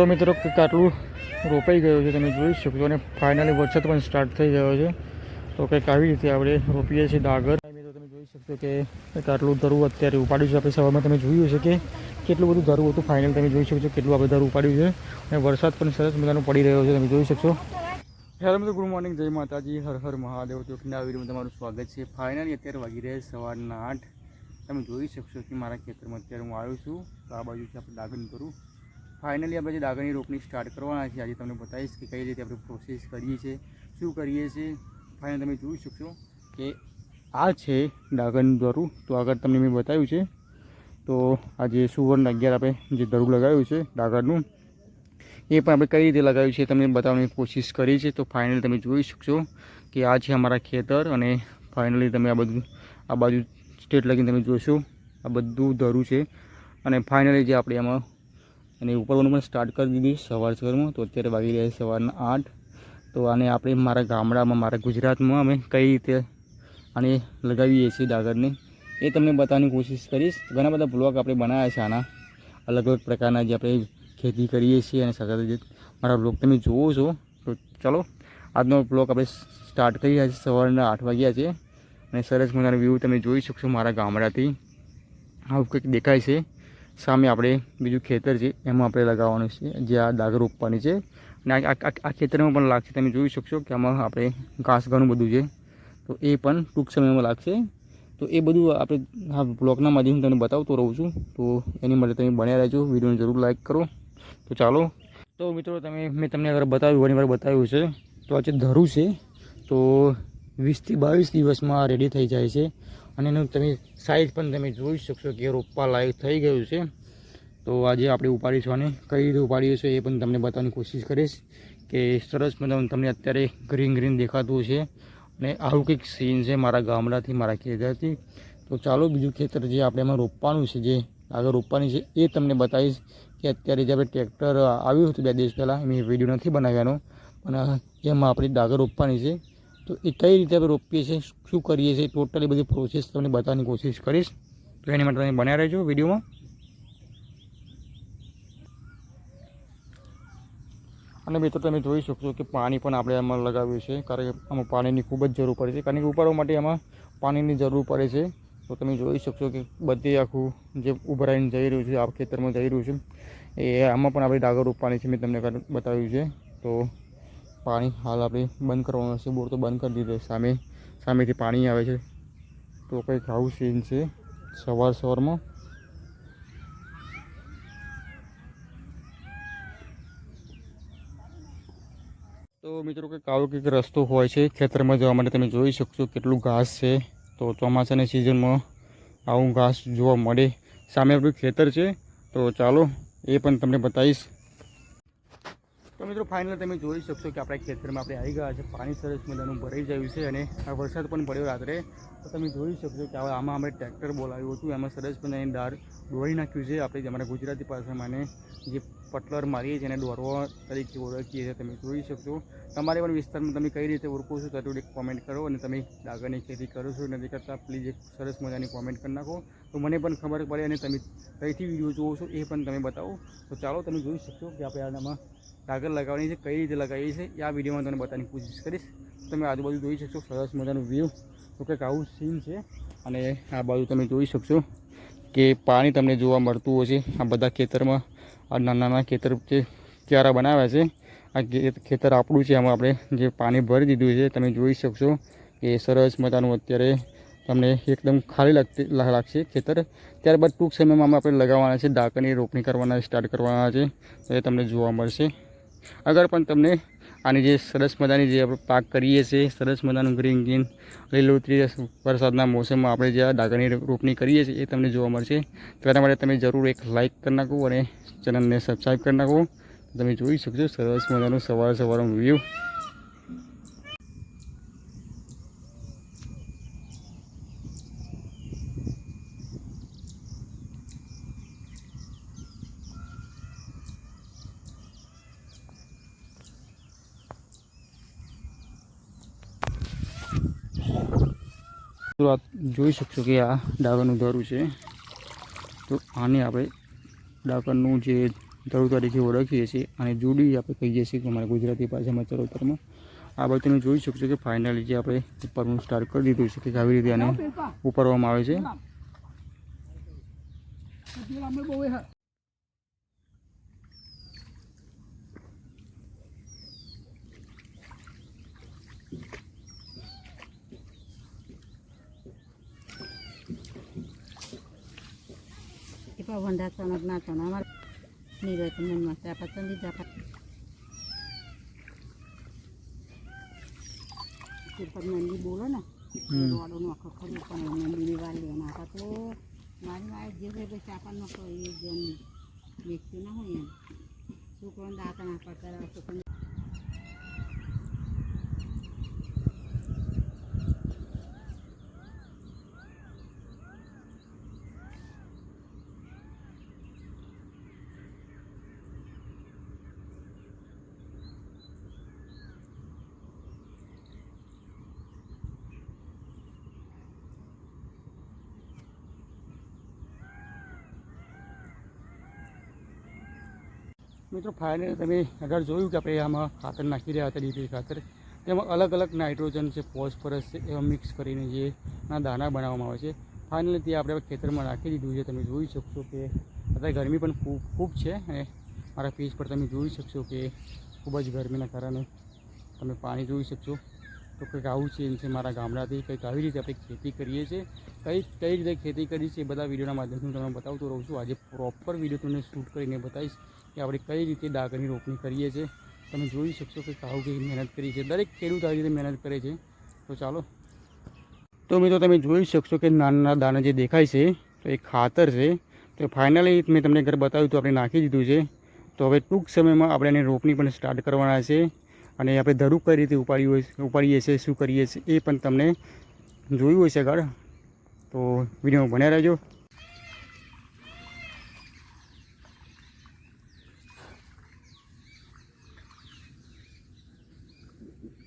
તો મિત્રો કેટલું રોપાઈ ગયું છે, તમે જોઈ શકો અને ફાઇનલી વરસાદ પણ સ્ટાર્ટ થઈ ગયો છે. તો કંઈક આવી રીતે આપણે રોપીએ છીએ ડાગર. મિત્રો તમે જોઈ શકશો કે કંઈક આટલું ધરું અત્યારે ઉપાડ્યું છે. આપણે સવારમાં તમે જોયું છે કે કેટલું બધું ધરું હતું. ફાઇનલ તમે જોઈ શકશો કેટલું આપણે ધરું ઉપાડ્યું છે. અને વરસાદ પણ સરસ મજાનો પડી રહ્યો છે, તમે જોઈ શકશો. હેલો મિત્રો, ગુડ મોર્નિંગ. જય માતાજી. હર હર મહાદેવ. નવા વિડીયોમાં તમારું સ્વાગત છે. ફાઇનલી અત્યારે વાગી રહ્યા સવારના આઠ. તમે જોઈ શકશો કે મારા ખેતરમાં અત્યારે હું આવ્યો છું. તો આ બાજુથી આપણે ડાગર કરું ફાઇનલી આપણે જે ડાગરની રોપણી સ્ટાર્ટ કરવાના છે આજે તમને બતાવીશ કે કઈ રીતે આપણે પ્રોસેસ કરીએ છીએ, શું કરીએ છીએ. ફાઇનલ તમે જોઈ શકશો કે આ છે ડાગરનું દરું. તો આગળ તમને મેં બતાવ્યું છે. તો આજે સુવર્ણ અગિયાર આપણે જે દરું લગાવ્યું છે ડાગરનું એ પણ આપણે કઈ રીતે લગાવ્યું છે તમને બતાવવાની કોશિશ કરી છે તો ફાઇનલી તમે જોઈ શકશો કે આ છે અમારા ખેતર અને ફાઇનલી તમે આ બધું, આ બાજુ સ્ટેટ લગીને તમે જોશો, આ બધું ધરું છે. અને ફાઇનલી જે આપણે એમાં અને ઉપરવાનું પણ સ્ટાર્ટ કરી દીધી સવાર સવારમાં. તો અત્યારે વાગી રહ્યા છે સવારના આઠ. તો આને આપણે મારા ગામડામાં, મારા ગુજરાતમાં અમે કઈ રીતે આને લગાવીએ છીએ ડાગરને એ તમને બતાવવાની કોશિશ કરીશ. ઘણા બધા બ્લોગ આપણે બનાવ્યા છે આના. અલગ અલગ પ્રકારના જે આપણે ખેતી કરીએ છીએ અને સાથે જે મારા બ્લોગ તમે જુઓ છો. તો ચાલો, આજનો બ્લોગ આપણે સ્ટાર્ટ કરી રહ્યા છીએ. સવારના આઠ વાગ્યા છે. અને સરસ મજાનો વ્યૂ તમે જોઈ શકશો મારા ગામડાથી. આવું કંઈક દેખાય છે. સામે આપણે બીજું ખેતર છે, એમાં આપણે લગાવવાનું છે, જે આ ડાગર રોપવાની છે. અને આ ખેતરમાં પણ લાગશે, તમે જોઈ શકશો કે આમાં આપણે ઘાસ ઘણું બધું છે. તો એ પણ ટૂંક સમયમાં લાગશે. તો એ બધું આપણે આ બ્લોગના માધ્યમથી તમને બતાવતો રહું છું. તો એની માટે તમે બન્યા રહેજો. વિડીયોને જરૂર લાઇક કરો. તો ચાલો. તો મિત્રો, તમે મેં તમને અગર બતાવ્યું, ઘણી વાર બતાવ્યું છે. તો આ જે ધરું છે. તો વીસથી બાવીસ દિવસમાં રેડી થઈ જાય છે. અને એનું તમે સાઇઝ પણ તમે જોઈ શકશો કે રોપવા લાયક થઈ ગયું છે. તો આજે આપણે ઉપાડીશું અને કઈ રીતે ઉપાડીએ છીએ એ પણ તમને બતાવવાની કોશિશ કરીશ કે સરસ મજાનું તમને અત્યારે ગ્રીન ગ્રીન દેખાતું છે અને આવું કંઈક સીન છે મારા ગામડાથી, મારા ખેતરથી. તો ચાલો બીજું ખેતર જે આપણે એમાં રોપવાનું છે, જે આગળ રોપવાની છે, એ તમને બતાવીશ કે અત્યારે જે આપણે ટ્રેક્ટર આવ્યું હતું બે દિવસ પહેલાં મેં વીડિયો નથી બનાવ્યાનો. પણ એમાં આપણી ડાગર રોપવાની છે તો એ કઈ રીતે આપણે રોપીએ છીએ? શું કરીએ છીએ? ટોટલી બધી પ્રોસેસ તમને બતાવવાની કોશિશ કરીશ. તો એની માટે તમે બન્યા રહેજો વિડીયોમાં. અને મિત્રો, તમે જોઈ શકશો કે પાણી પણ આપણે એમાં લગાવ્યું છે, કારણ કે આમાં પાણીની ખૂબ જ જરૂર પડે છે. કારણ કે ઉપાડવા માટે એમાં પાણીની જરૂર પડે છે. તો તમે જોઈ શકશો કે બધી આખું જે ઉભરાઈને જઈ રહ્યું છે, આ ખેતરમાં જઈ રહ્યું છે, એ આમાં પણ આપણે ડાગર રોપવાની છે, મેં તમને બતાવ્યું છે. તો પાણી હાલ આપણે બંધ કરવાનું છે. બોર તો બંધ કરી દીધો સામે, સામેથી પાણી આવે છે. તો કંઈક આવું સીન છે સવાર સવારમાં. તો મિત્રો કંઈક આવો કંઈક રસ્તો હોય છે ખેતરમાં જવા માટે. તમે જોઈ શકશો કેટલું ઘાસ છે. તો ચોમાસાની સિઝનમાં આવું ઘાસ જોવા મળે. સામે આપણું ખેતર છે. તો ચાલો એ પણ તમને બતાવીશ. તો મિત્રો ફાઇનલ તમે જોઈ શકશો કે આપણા ખેતરમાં આપણે આવી ગયા છે. પાણી સરસ મજાનું ભરાઈ ગયું છે અને આ વરસાદ પણ પડ્યો રાત્રે. તો તમે જોઈ શકશો કે આમાં અમે ટ્રેક્ટર બોલાવ્યું હતું. એમાં સરસ મજાની દાળ દોરી નાખ્યું છે. આપણે અમારા ગુજરાતી ભાષામાં જે પટલર મારીએ છીએ એને દોરવા તરીકે ઓળખીએ છીએ. તમે જોઈ શકશો. તમારે પણ વિસ્તારમાં તમે કઈ રીતે ઓળખો છો તો એક કોમેન્ટ કરો અને તમે ડાગરની ખેતી કરો છો. નથી કરતાં પ્લીઝ એક સરસ મજાની કોમેન્ટ કરી નાખો. તો મને પણ ખબર પડે અને તમે કઈથી વીડિયો જુઓ છો એ પણ તમે બતાવો. તો ચાલો, તમે જોઈ શકશો કે આપણે આનામાં ડાગર લગાવવાની છે, કઈ રીતે લગાવીએ છીએ, એ આ વિડીયોમાં તમને બતાવવાની કોશિશ કરીશ. તમે આજુબાજુ જોઈ શકશો, સરસ મજાનું વ્યૂ તો કંઈક આવું સીન છે. અને આ બાજુ તમે જોઈ શકશો કે પાણી તમને જોવા મળતું હોય છે. આ બધા ખેતરમાં, આ નાના નાના ખેતર જે ક્યારા બનાવ્યા છે, આ ખેતર આપણું છે. આમાં આપણે જે પાણી ભરી દીધું છે, તમે જોઈ શકશો કે સરસ મજાનું અત્યારે તમને એકદમ ખાલી લાગતી લાગશે ખેતર. ત્યારબાદ ટૂંક સમયમાં આપણે લગાવવાના છે ડાકરની રોપણી કરવાના, સ્ટાર્ટ કરવાના છે. એ તમને જોવા મળશે. અગર પણ તમને આની જે સરસ મજાની જે આપણે પાક કરીએ છીએ, સરસ મજાનું ગ્રીન ગ્રીન લીલોતરી વરસાદના મોસમમાં આપણે જે આ ડાગરની રોપણી કરીએ છીએ એ તમને જોવા મળશે. તો એના માટે તમે જરૂર એક લાઇક કરી નાખો અને ચેનલને સબસ્ક્રાઈબ કરી નાખો. તમે જોઈ શકશો સરસ મજાનું સવાર સવારનું વ્યૂ તો આ જોઈ શકશો કે આ ડાગરનું ધરું છે. તો આને આપણે ડાકરનું જે ધરું તરીકે ઓળખીએ છીએ અને જુડી આપણે કહીએ છીએ કે અમારા ગુજરાતી ભાષામાં ચરોતરમાં આ બાજુ તમે જોઈ શકશો કે ફાઇનલી જે આપણે ઉપરનું સ્ટાર્ટ કરી દીધું છે કે આવી રીતે આને ઉપરવામાં આવે છે. પાછી વંધા ચણક ના ચણ અમારે નહીં રહે મનમાં ચાપા ચંદી ચાપા પર નંદી બોલો ને દોડો નોખો ખરું પણ નંદીની વાર લેના હતા તો મારી વાળ જે ભાઈ મિત્રો ફાઇનલ તમે આગળ જોયું કે આપણે આમાં ખાતર નાખી રહ્યા હતા ડીપી ખાતર, તેમાં અલગ અલગ નાઇટ્રોજન છે, ફોસ્ફરસ છે, એવા મિક્સ કરીને જે ના દાણા બનાવવામાં આવે છે. ફાઇનલી તે આપણે ખેતરમાં નાખી દીધું છે. તમે જોઈ શકશો કે અત્યારે ગરમી પણ ખૂબ ખૂબ છે અને મારા પેજ પર તમે જોઈ શકશો કે ખૂબ જ ગરમીના કારણે તમે પાણી જોઈ શકશો. તો કંઈક આવું છે છે મારા ગામડાથી, કંઈક આવી રીતે આપણે ખેતી કરીએ છીએ. કઈ કઈ રીતે ખેતી કરી છે એ બધા વિડીયોના માધ્યમથી તમને બતાવતો રહું છું. આજે પ્રોપર વીડિયો તમને શૂટ કરીને બતાવીશ. કે આપણે કઈ રીતે ડાંગરની રોપણી કરીએ છીએ. તમે જોઈ શકશો કે સાવ કેવી મહેનત કરી છે. દરેક ખેડૂત આવી રીતે મહેનત કરે છે. તો ચાલો. તો મિત્રો તમે જોઈ શકશો કે નાના નાના દાણા જે દેખાય છે, તો એ ખાતર છે. તો ફાઇનલી મેં તમને ઘર બતાવ્યું તો આપણે નાખી દીધું છે. તો હવે ટૂંક સમયમાં આપણે એને રોપણી પણ સ્ટાર્ટ કરવાના છે. અને આપણે ધરું કઈ રીતે ઉપાડી હોય ઉપાડીએ છીએ, શું કરીએ છીએ એ પણ તમને જોયું હશે આગળ. તો વીડિયો ભણ્યા રહેજો.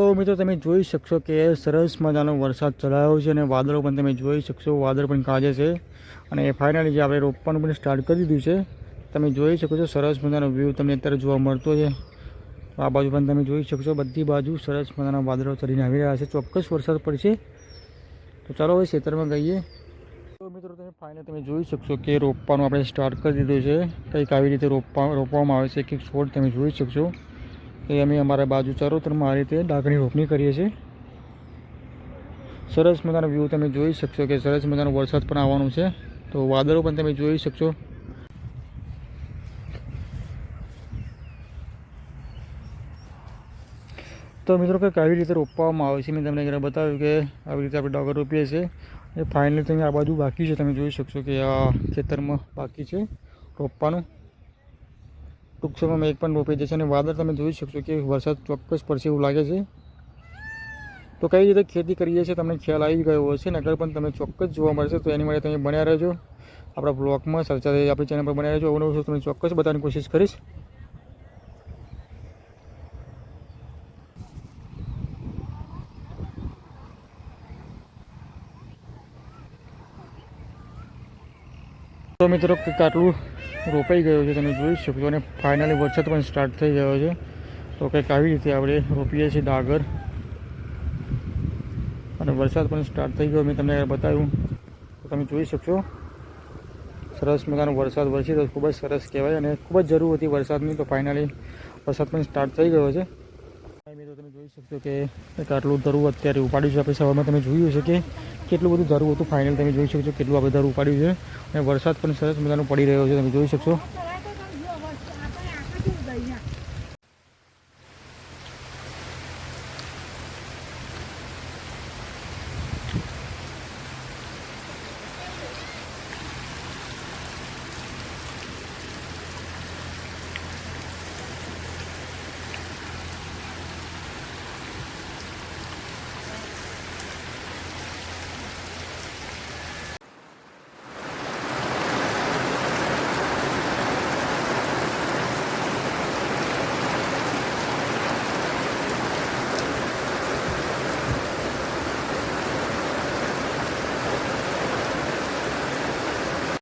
તો મિત્રો તમે જોઈ શકશો કે સરસ મજાનો વરસાદ ચલાવ્યો છે અને વાદળો પણ તમે જોઈ શકશો. વાદળ પણ કાજે છે. અને ફાઇનલી જે આપણે રોપવાનું પણ સ્ટાર્ટ કરી દીધું છે, તમે જોઈ શકો છો સરસ મજાનો વ્યૂ તમને અત્યારે જોવા મળતો છે. આ બાજુ પણ તમે જોઈ શકશો બધી બાજુ સરસ મજાના વાદળો ચડીને આવી રહ્યા છે. ચોક્કસ વરસાદ પડશે. તો ચાલો હવે ખેતરમાં ગઈએ તો મિત્રો તમે ફાઇનલ તમે જોઈ શકશો કે રોપવાનું આપણે સ્ટાર્ટ કરી દીધું છે. કંઈક આવી રીતે રોપવા, રોપવામાં આવે છે. કે છોડ તમે જોઈ શકશો. એ અમે અમારા બાજુ ચરોતરમાં આ રીતે ડાંગરની રોપણી કરીએ છીએ. સરસ મજાનો વ્યૂ તમે જોઈ શકશો કે સરસ મજાનો વરસાદ પણ આવવાનો છે. તો વાદળો પણ તમે જોઈ શકશો. તો મિત્રો કંઈક આવી રીતે રોપવામાં આવે છે. મેં તમને જરા બતાવ્યું કે આવી રીતે આપણે ડાગર રોપીએ છીએ. એ ફાઇનલી તમે આ બાજુ બાકી છે. તમે જોઈ શકશો કે આ ખેતરમાં બાકી છે રોપવાનું. ટૂંક સમયમાં એક પણ રોપાઈ જશે અને વાદળ તમે જોઈ શકશો કે વરસાદ ચોક્કસ પડશે એવું લાગે છે. તો કઈ રીતે ખેતી કરીએ છીએ તમને ખ્યાલ આવી ગયો હશે નગર પણ તમે ચોક્કસ જોવા મળશે તો એની માટે તમે બન્યા રહેજો. આપણા બ્લોગમાં ચર્ચા આપણી ચેનલ પર બન્યા રહેજો. અવનવું વસ્તુ તમને ચોક્કસ બતાવવાની કોશિશ કરીશ. તો મિત્રો કાટલું રોપાઈ ગયો છે, તમે જોઈ શકો છો અને ફાઇનલી વરસાદ પણ સ્ટાર્ટ થઈ ગયો છે. તો કંઈક આવી રીતે આપણે રોપીએ છીએ ડાગર. અને વરસાદ પણ સ્ટાર્ટ થઈ ગયો, મેં તમને બતાવ્યું. તો તમે જોઈ શકશો. સરસ મજાનો વરસાદ વરસી તો ખૂબ જ સરસ કહેવાય અને ખૂબ જ જરૂર હતી વરસાદની. તો ફાઇનલી વરસાદ પણ સ્ટાર્ટ થઈ ગયો છે. મિત્રો તમે જોઈ શકશો કે એક આટલું ધરું અત્યારે ઉપાડ્યું છે. આપણે સવારમાં તમે જોયું હશે કે કેટલું બધું ધરું હતું? ફાઇનલ તમે જોઈ શકો છો કેટલું આપણે ધરું ઉપાડ્યું છે. અને વરસાદ પણ સરસ મજાનો પડી રહ્યો છે, તમે જોઈ શકશો.